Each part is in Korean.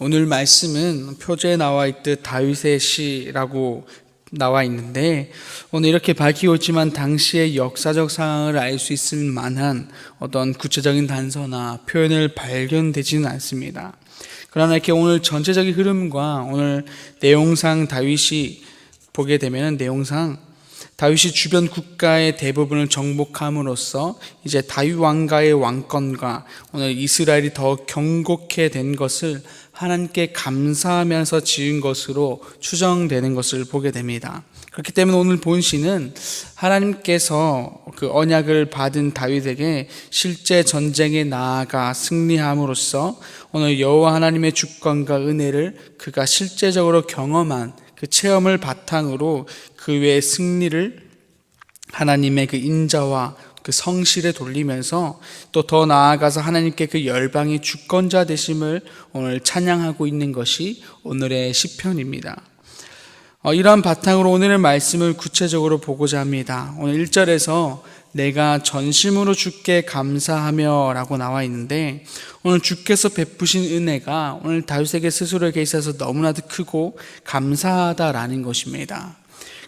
오늘 말씀은 표제에 나와 있듯 다윗의 시라고 나와 있는데 오늘 이렇게 밝히고 있지만 당시의 역사적 상황을 알 수 있을 만한 어떤 구체적인 단서나 표현을 발견되지는 않습니다. 그러나 이렇게 오늘 전체적인 흐름과 오늘 내용상 다윗이 보게 되면 내용상 다윗이 주변 국가의 대부분을 정복함으로써 이제 다윗 왕가의 왕권과 오늘 이스라엘이 더 경고케 된 것을 하나님께 감사하면서 지은 것으로 추정되는 것을 보게 됩니다. 그렇기 때문에 오늘 본시는 하나님께서 그 언약을 받은 다윗에게 실제 전쟁에 나아가 승리함으로써 오늘 여호와 하나님의 주권과 은혜를 그가 실제적으로 경험한 그 체험을 바탕으로 그 외의 승리를 하나님의 그 인자와 그 성실에 돌리면서 또 더 나아가서 하나님께 그 열방의 주권자 되심을 오늘 찬양하고 있는 것이 오늘의 시편입니다. 어, 이러한 바탕으로 오늘의 말씀을 구체적으로 보고자 합니다. 오늘 1절에서 내가 전심으로 주께 감사하며 라고 나와 있는데 오늘 주께서 베푸신 은혜가 오늘 다윗에게 스스로에게 있어서 너무나도 크고 감사하다라는 것입니다.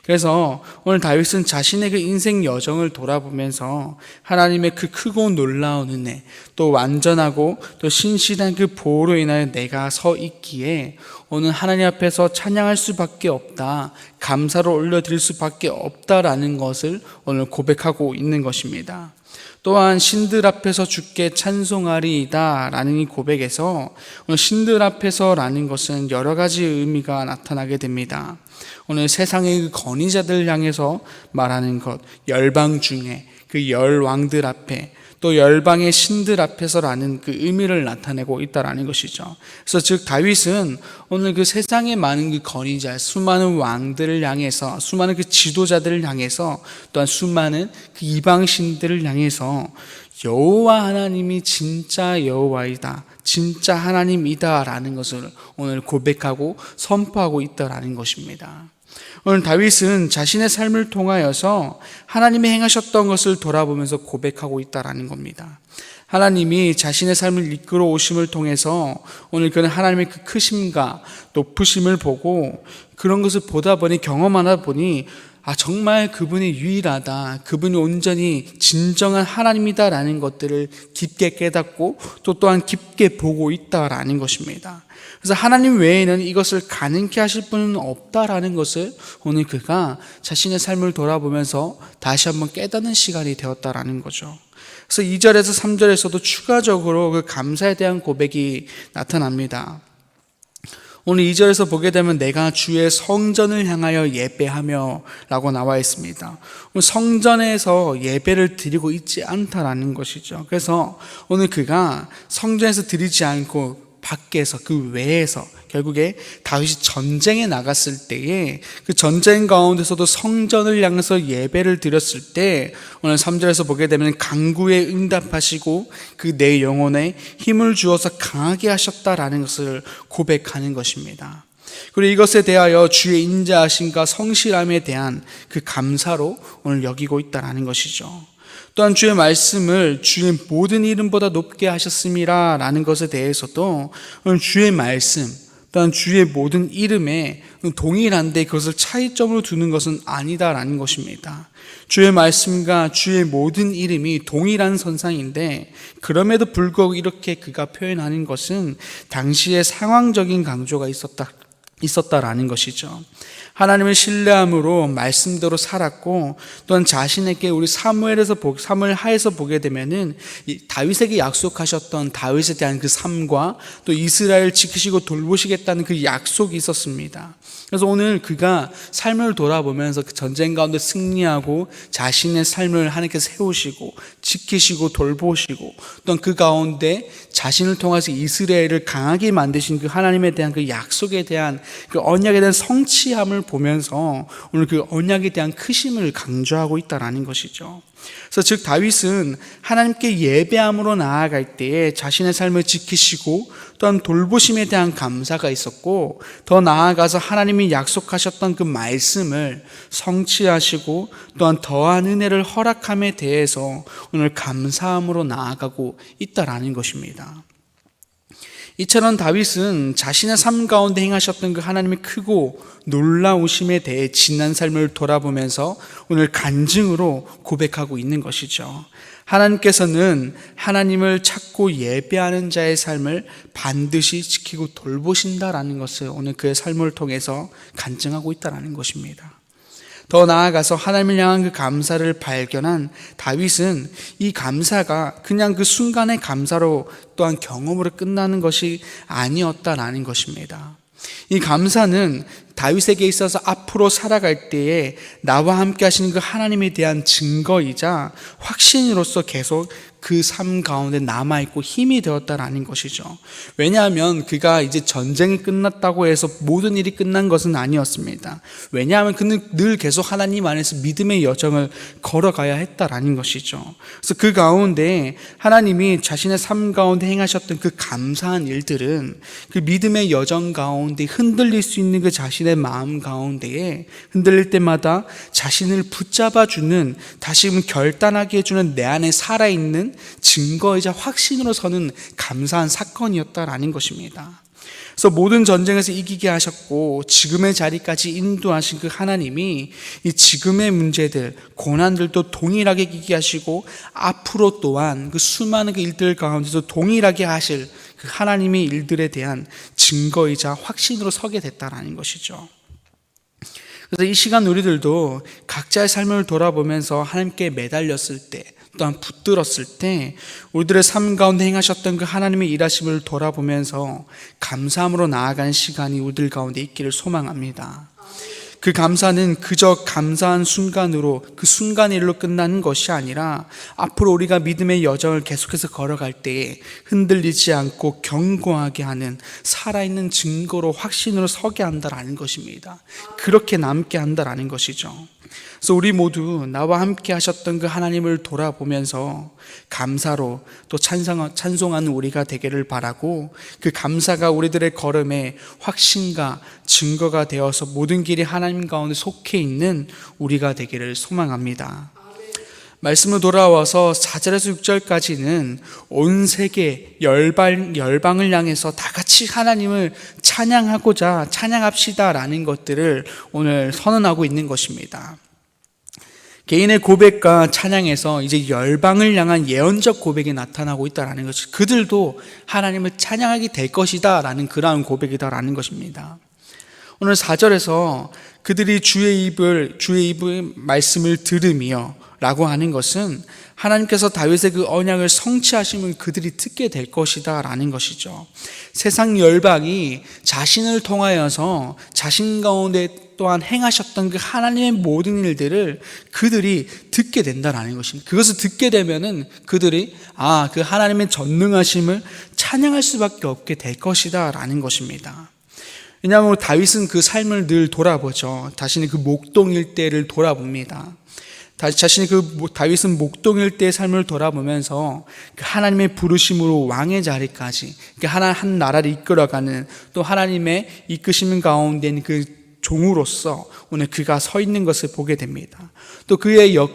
그래서 오늘 다윗은 자신의 그 인생 여정을 돌아보면서 하나님의 그 크고 놀라운 은혜, 또 완전하고 또 신실한 그 보호로 인하여 내가 서 있기에 오늘 하나님 앞에서 찬양할 수밖에 없다, 감사로 올려드릴 수밖에 없다라는 것을 오늘 고백하고 있는 것입니다. 또한 신들 앞에서 주께 찬송하리이다 라는 이 고백에서 신들 앞에서라는 것은 여러 가지 의미가 나타나게 됩니다. 오늘 세상의 그 건의자들 향해서 말하는 것, 열방 중에 그 열왕들 앞에 또 열방의 신들 앞에서라는 그 의미를 나타내고 있다라는 것이죠. 그래서 즉 다윗은 오늘 그 세상에 많은 그 건의자, 수많은 왕들을 향해서, 수많은 그 지도자들을 향해서, 또한 수많은 그 이방 신들을 향해서 여호와 하나님이 진짜 여호와이다. 진짜 하나님이다라는 것을 오늘 고백하고 선포하고 있다라는 것입니다. 오늘 다윗은 자신의 삶을 통하여서 하나님이 행하셨던 것을 돌아보면서 고백하고 있다라는 겁니다. 하나님이 자신의 삶을 이끌어 오심을 통해서 오늘 그는 하나님의 그 크심과 높으심을 보고 그런 것을 보다 보니 경험하다 보니 아, 정말 그분이 유일하다. 그분이 온전히 진정한 하나님이다라는 것들을 깊게 깨닫고 또 또한 깊게 보고 있다라는 것입니다. 그래서 하나님 외에는 이것을 가능케 하실 분은 없다라는 것을 오늘 그가 자신의 삶을 돌아보면서 다시 한번 깨닫는 시간이 되었다라는 거죠. 그래서 2절에서 3절에서도 추가적으로 그 감사에 대한 고백이 나타납니다. 오늘 2절에서 보게 되면 내가 주의 성전을 향하여 예배하며 라고 나와 있습니다. 성전에서 예배를 드리고 있지 않다라는 것이죠. 그래서 오늘 그가 성전에서 드리지 않고 밖에서 그 외에서 결국에 다윗이 전쟁에 나갔을 때에 그 전쟁 가운데서도 성전을 향해서 예배를 드렸을 때 오늘 3절에서 보게 되면 강구에 응답하시고 그 내 영혼에 힘을 주어서 강하게 하셨다라는 것을 고백하는 것입니다. 그리고 이것에 대하여 주의 인자하심과 성실함에 대한 그 감사로 오늘 여기고 있다라는 것이죠. 또한 주의 말씀을 주의 모든 이름보다 높게 하셨습니다. 라는 것에 대해서도 주의 말씀, 또한 주의 모든 이름에 동일한데 그것을 차이점으로 두는 것은 아니다라는 것입니다. 주의 말씀과 주의 모든 이름이 동일한 선상인데 그럼에도 불구하고 이렇게 그가 표현하는 것은 당시의 상황적인 강조가 있었다 있었다라는 것이죠. 하나님을 신뢰함으로 말씀대로 살았고 또한 자신에게 우리 사무엘에서 사무엘 하에서 보게 되면은 다윗에게 약속하셨던 다윗에 대한 그 삶과 또 이스라엘 지키시고 돌보시겠다는 그 약속이 있었습니다. 그래서 오늘 그가 삶을 돌아보면서 그 전쟁 가운데 승리하고 자신의 삶을 하나님께 세우시고 지키시고 돌보시고 또한 그 가운데 자신을 통해서 이스라엘을 강하게 만드신 그 하나님에 대한 그 약속에 대한 그 언약에 대한 성취함을 보면서 오늘 그 언약에 대한 크심을 강조하고 있다라는 것이죠. 그래서 즉 다윗은 하나님께 예배함으로 나아갈 때에 자신의 삶을 지키시고 또한 돌보심에 대한 감사가 있었고 더 나아가서 하나님이 약속하셨던 그 말씀을 성취하시고 또한 더한 은혜를 허락함에 대해서 오늘 감사함으로 나아가고 있다라는 것입니다. 이처럼 다윗은 자신의 삶 가운데 행하셨던 그 하나님의 크고 놀라우심에 대해 지난 삶을 돌아보면서 오늘 간증으로 고백하고 있는 것이죠. 하나님께서는 하나님을 찾고 예배하는 자의 삶을 반드시 지키고 돌보신다라는 것을 오늘 그의 삶을 통해서 간증하고 있다라는 것입니다. 더 나아가서 하나님을 향한 그 감사를 발견한 다윗은 이 감사가 그냥 그 순간의 감사로 또한 경험으로 끝나는 것이 아니었다라는 것입니다. 이 감사는 다윗에게 있어서 앞으로 살아갈 때에 나와 함께 하시는 그 하나님에 대한 증거이자 확신으로서 계속 그 삶 가운데 남아있고 힘이 되었다라는 것이죠. 왜냐하면 그가 이제 전쟁이 끝났다고 해서 모든 일이 끝난 것은 아니었습니다. 왜냐하면 그는 늘 계속 하나님 안에서 믿음의 여정을 걸어가야 했다라는 것이죠. 그래서 그 가운데 하나님이 자신의 삶 가운데 행하셨던 그 감사한 일들은 그 믿음의 여정 가운데 흔들릴 수 있는 그 자신의 마음 가운데에 흔들릴 때마다 자신을 붙잡아주는 다시금 결단하게 해주는 내 안에 살아있는 증거이자 확신으로 서는 감사한 사건이었다라는 것입니다. 그래서 모든 전쟁에서 이기게 하셨고 지금의 자리까지 인도하신 그 하나님이 이 지금의 문제들, 고난들도 동일하게 이기게 하시고 앞으로 또한 그 수많은 그 일들 가운데서 동일하게 하실 그 하나님의 일들에 대한 증거이자 확신으로 서게 됐다라는 것이죠. 그래서 이 시간 우리들도 각자의 삶을 돌아보면서 하나님께 매달렸을 때 또한 붙들었을 때 우리들의 삶 가운데 행하셨던 그 하나님의 일하심을 돌아보면서 감사함으로 나아가는 시간이 우리들 가운데 있기를 소망합니다. 그 감사는 그저 감사한 순간으로 그 순간 일로 끝나는 것이 아니라 앞으로 우리가 믿음의 여정을 계속해서 걸어갈 때에 흔들리지 않고 견고하게 하는 살아있는 증거로 확신으로 서게 한다라는 것입니다. 그렇게 남게 한다라는 것이죠. 그래서 우리 모두 나와 함께 하셨던 그 하나님을 돌아보면서 감사로 또 찬송, 찬송하는 우리가 되기를 바라고 그 감사가 우리들의 걸음에 확신과 증거가 되어서 모든 길이 하나님 가운데 속해 있는 우리가 되기를 소망합니다. 말씀을 돌아와서 4절에서 6절까지는 온 세계 열방, 열방을 향해서 다 같이 하나님을 찬양하고자 찬양합시다라는 것들을 오늘 선언하고 있는 것입니다. 개인의 고백과 찬양에서 이제 열방을 향한 예언적 고백이 나타나고 있다라는 것이 그들도 하나님을 찬양하게 될 것이다라는 그러한 고백이다라는 것입니다. 오늘 4절에서 그들이 주의 입을 주의 입의 말씀을 들으며 라고 하는 것은 하나님께서 다윗의 그 언약을 성취하시면 그들이 듣게 될 것이다 라는 것이죠. 세상 열방이 자신을 통하여서 자신 가운데 또한 행하셨던 그 하나님의 모든 일들을 그들이 듣게 된다라는 것입니다. 그것을 듣게 되면은 그들이 아, 그 하나님의 전능하심을 찬양할 수밖에 없게 될 것이다라는 것입니다. 왜냐하면 다윗은 그 삶을 늘 돌아보죠. 자신의 그 목동일 때를 돌아봅니다. 자신이 그 다윗은 목동일 때의 삶을 돌아보면서 그 하나님의 부르심으로 왕의 자리까지 그 하나 한 나라를 이끌어가는 또 하나님의 이끄심 가운데 그 종으로서 오늘 그가 서 있는 것을 보게 됩니다. 또 그의 역,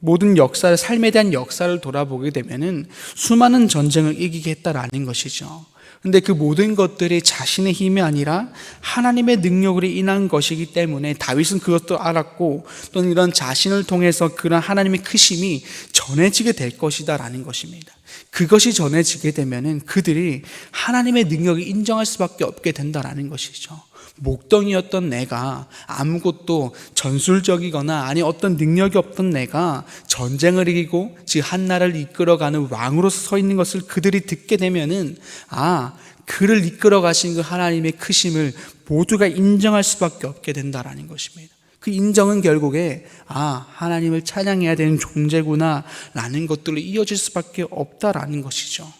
모든 역사를 삶에 대한 역사를 돌아보게 되면은 수많은 전쟁을 이기게 했다라는 것이죠. 근데 그 모든 것들이 자신의 힘이 아니라 하나님의 능력으로 인한 것이기 때문에 다윗은 그것도 알았고 또는 이런 자신을 통해서 그런 하나님의 크심이 전해지게 될 것이다라는 것입니다. 그것이 전해지게 되면은 그들이 하나님의 능력을 인정할 수밖에 없게 된다라는 것이죠. 목동이었던 내가 아무것도 전술적이거나 아니 어떤 능력이 없던 내가 전쟁을 이기고 즉 한 나라를 이끌어가는 왕으로서 서 있는 것을 그들이 듣게 되면은 아 그를 이끌어 가신 그 하나님의 크심을 모두가 인정할 수밖에 없게 된다라는 것입니다. 그 인정은 결국에 아 하나님을 찬양해야 되는 존재구나라는 것들로 이어질 수밖에 없다라는 것이죠.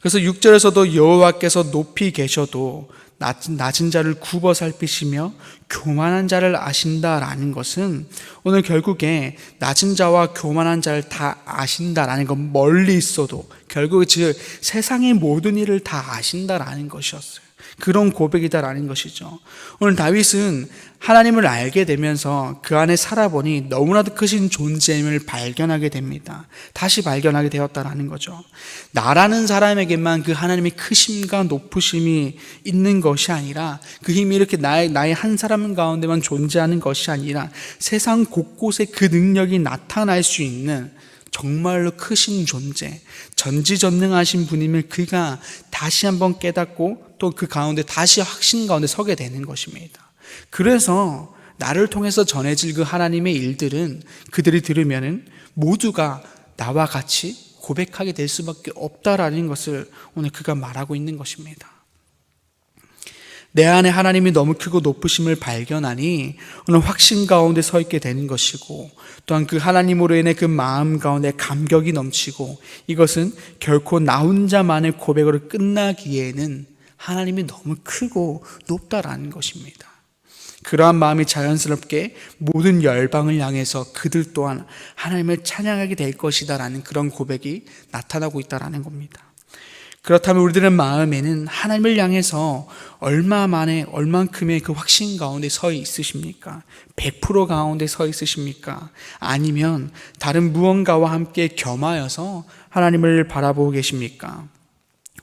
그래서 6절에서도 여호와께서 높이 계셔도 낮은, 낮은 자를 굽어 살피시며 교만한 자를 아신다라는 것은 오늘 결국에 낮은 자와 교만한 자를 다 아신다라는 건 멀리 있어도 결국에 즉 세상의 모든 일을 다 아신다라는 것이었어요. 그런 고백이다라는 것이죠. 오늘 다윗은 하나님을 알게 되면서 그 안에 살아보니 너무나도 크신 존재임을 발견하게 됩니다. 다시 발견하게 되었다라는 거죠. 나라는 사람에게만 그 하나님의 크심과 높으심이 있는 것이 아니라 그 힘이 이렇게 나의, 나의 한 사람 가운데만 존재하는 것이 아니라 세상 곳곳에 그 능력이 나타날 수 있는 정말로 크신 존재, 전지전능하신 분임을 그가 다시 한번 깨닫고 또 그 가운데 다시 확신 가운데 서게 되는 것입니다. 그래서 나를 통해서 전해질 그 하나님의 일들은 그들이 들으면은 모두가 나와 같이 고백하게 될 수밖에 없다라는 것을 오늘 그가 말하고 있는 것입니다. 내 안에 하나님이 너무 크고 높으심을 발견하니 오늘 확신 가운데 서 있게 되는 것이고 또한 그 하나님으로 인해 그 마음 가운데 감격이 넘치고 이것은 결코 나 혼자만의 고백으로 끝나기에는 하나님이 너무 크고 높다라는 것입니다. 그러한 마음이 자연스럽게 모든 열방을 향해서 그들 또한 하나님을 찬양하게 될 것이다라는 그런 고백이 나타나고 있다라는 겁니다. 그렇다면 우리들의 마음에는 하나님을 향해서 얼마 만에 얼만큼의 그 확신 가운데 서 있으십니까? 100% 가운데 서 있으십니까? 아니면 다른 무언가와 함께 겸하여서 하나님을 바라보고 계십니까?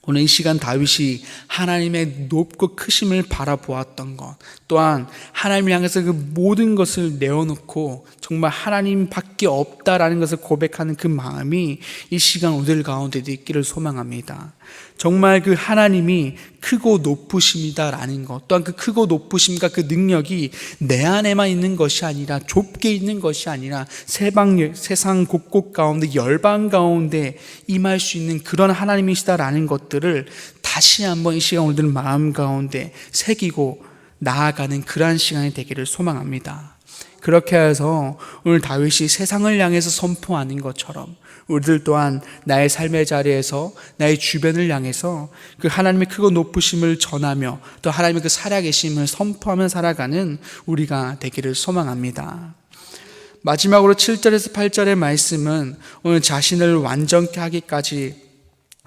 오늘 이 시간 다윗이 하나님의 높고 크심을 바라보았던 것, 또한 하나님을 향해서 그 모든 것을 내어놓고 정말 하나님밖에 없다라는 것을 고백하는 그 마음이 이 시간 오늘 가운데도 있기를 소망합니다. 정말 그 하나님이 크고 높으심이다라는 것, 또한 그 크고 높으심과 그 능력이 내 안에만 있는 것이 아니라 좁게 있는 것이 아니라 세방, 세상 곳곳 가운데 열방 가운데 임할 수 있는 그런 하나님이시다라는 것들을 다시 한번 이 시간 오늘 마음 가운데 새기고 나아가는 그러한 시간이 되기를 소망합니다. 그렇게 해서 오늘 다윗이 세상을 향해서 선포하는 것처럼 우리들 또한 나의 삶의 자리에서 나의 주변을 향해서 그 하나님의 크고 높으심을 전하며 또 하나님의 그 살아계심을 선포하며 살아가는 우리가 되기를 소망합니다. 마지막으로 7절에서 8절의 말씀은 오늘 자신을 완전케 하기까지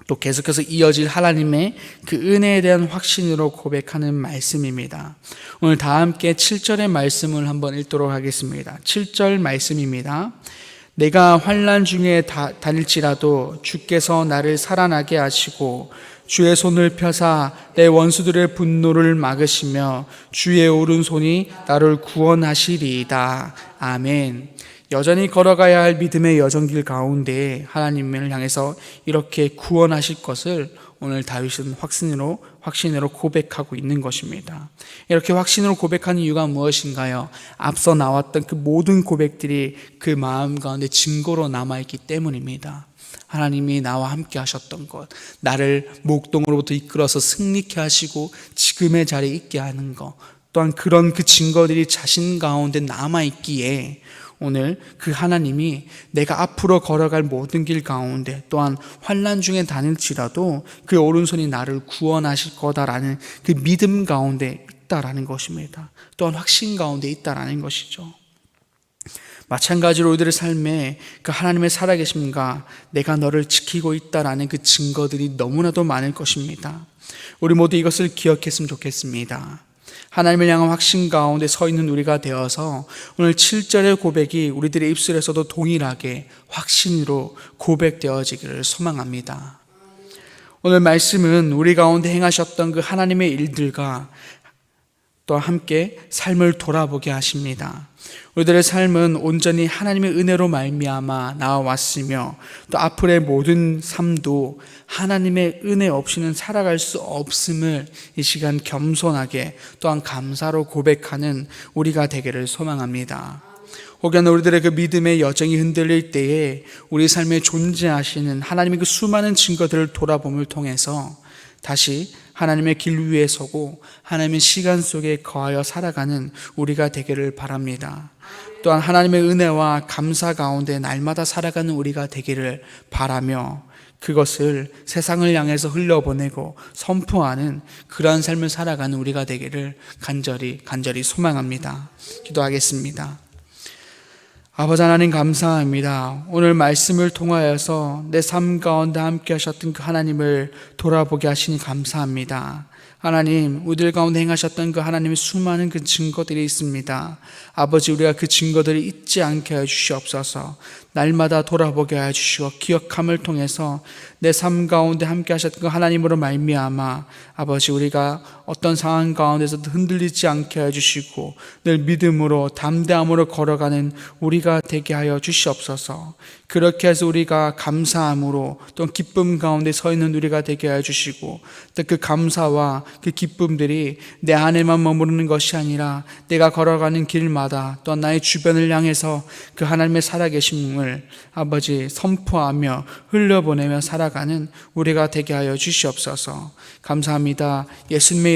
또 계속해서 이어질 하나님의 그 은혜에 대한 확신으로 고백하는 말씀입니다. 오늘 다 함께 7절의 말씀을 한번 읽도록 하겠습니다. 7절 말씀입니다. 내가 환란 중에 다, 다닐지라도 주께서 나를 살아나게 하시고 주의 손을 펴사 내 원수들의 분노를 막으시며 주의 오른손이 나를 구원하시리이다. 아멘. 여전히 걸어가야 할 믿음의 여정길 가운데 하나님을 향해서 이렇게 구원하실 것을 오늘 다윗은 확신으로 확신으로 고백하고 있는 것입니다. 이렇게 확신으로 고백하는 이유가 무엇인가요? 앞서 나왔던 그 모든 고백들이 그 마음 가운데 증거로 남아 있기 때문입니다. 하나님이 나와 함께 하셨던 것, 나를 목동으로부터 이끌어서 승리케 하시고 지금의 자리에 있게 하는 것, 또한 그런 그 증거들이 자신 가운데 남아 있기에 오늘 그 하나님이 내가 앞으로 걸어갈 모든 길 가운데 또한 환란 중에 다닐지라도 그 오른손이 나를 구원하실 거다라는 그 믿음 가운데 있다라는 것입니다. 또한 확신 가운데 있다라는 것이죠. 마찬가지로 우리들의 삶에 그 하나님의 살아계심과 내가 너를 지키고 있다라는 그 증거들이 너무나도 많을 것입니다. 우리 모두 이것을 기억했으면 좋겠습니다. 하나님을 향한 확신 가운데 서 있는 우리가 되어서 오늘 7절의 고백이 우리들의 입술에서도 동일하게 확신으로 고백되어지기를 소망합니다. 오늘 말씀은 우리 가운데 행하셨던 그 하나님의 일들과 또 함께 삶을 돌아보게 하십니다. 우리들의 삶은 온전히 하나님의 은혜로 말미암아 나와왔으며 또 앞으로의 모든 삶도 하나님의 은혜 없이는 살아갈 수 없음을 이 시간 겸손하게 또한 감사로 고백하는 우리가 되기를 소망합니다. 혹여 우리들의 그 믿음의 여정이 흔들릴 때에 우리 삶에 존재하시는 하나님의 그 수많은 증거들을 돌아봄을 통해서 다시 하나님의 길 위에 서고 하나님의 시간 속에 거하여 살아가는 우리가 되기를 바랍니다. 또한 하나님의 은혜와 감사 가운데 날마다 살아가는 우리가 되기를 바라며 그것을 세상을 향해서 흘려보내고 선포하는 그러한 삶을 살아가는 우리가 되기를 간절히 간절히 소망합니다. 기도하겠습니다. 아버지 하나님 감사합니다. 오늘 말씀을 통하여서 내 삶 가운데 함께 하셨던 그 하나님을 돌아보게 하시니 감사합니다. 하나님, 우리들 가운데 행하셨던 그 하나님의 수많은 그 증거들이 있습니다. 아버지, 우리가 그 증거들을 잊지 않게 해 주시옵소서. 날마다 돌아보게 해 주시고 기억함을 통해서 내 삶 가운데 함께 하셨던 그 하나님으로 말미암아 아버지 우리가 어떤 상황 가운데서도 흔들리지 않게 해 주시고 늘 믿음으로 담대함으로 걸어가는 우리가 되게 하여 주시옵소서. 그렇게 해서 우리가 감사함으로 또 기쁨 가운데 서 있는 우리가 되게 해 주시고 또 그 감사와 그 기쁨들이 내 안에만 머무르는 것이 아니라 내가 걸어가는 길마다 또 나의 주변을 향해서 그 하나님의 살아계심을 아버지 선포하며 흘려보내며 살아가는 우리가 되게 하여 주시옵소서. 감사합니다. 예수님의